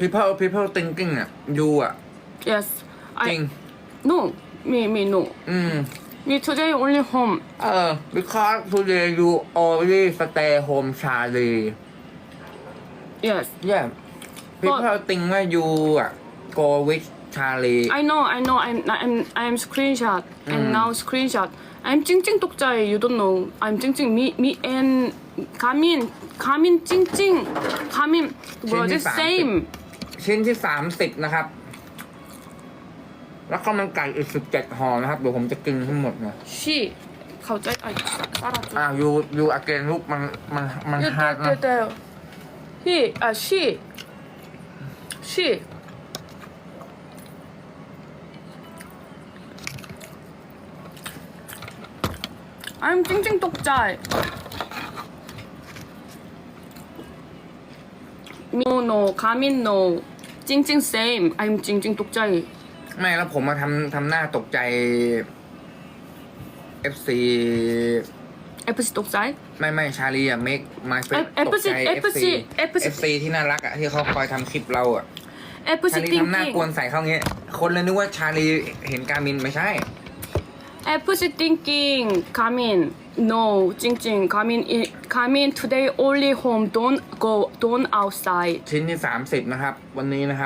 people people thinking อ่ะดูอ่ะ Yes. จ I ริง no. Me me no. อืม Me today only home. เออ because today you only stay home Charlie Yes. yeah people think ว่า you อ่ะ go with Charlie I know. I know. I'm I'm I'm screenshot and now screenshot. I'm จจรริิงงตกใจ You don't know. I'm จจรริงิง me me and ง민가민찡 n w 민뭐지 the same. ชิ้นที่สามสิบนะครับแล้วก็มันไก่อีกสิบเจ็ดห่อนะครับเดี๋ยวผมจะกินทั้งหมดนะชี่เขาจะอ้ะาลาจูอ่ายูยูอาเกนลูกมันมันมันฮาร์ดนะเดี๋ยวพี่อ่ะชี่ชี่อันจริงจริงตกใจมิ가โนจจรริงิง same I'm งตกใจไม่แล้วผมมาทำทำหน้าตกใจ FC FC กใจไม่ไม่ ชาลีอะเมกมาเฟซตกใจ FC FC FC ที่น่ารักอะที่เขาคอยทำคลิปเราอะชาลีทำหน้ากวนใส่เขาางเงี้ยคนเลยนึกว่าชาลีเห็นการมินไม่ใช่ I was thinking, c o m e i n no, Jing Jing, Kamin, come i n today only home, don't go, don't outside. ชิ้นที่ 30 นะครับ วันนี้นะครับ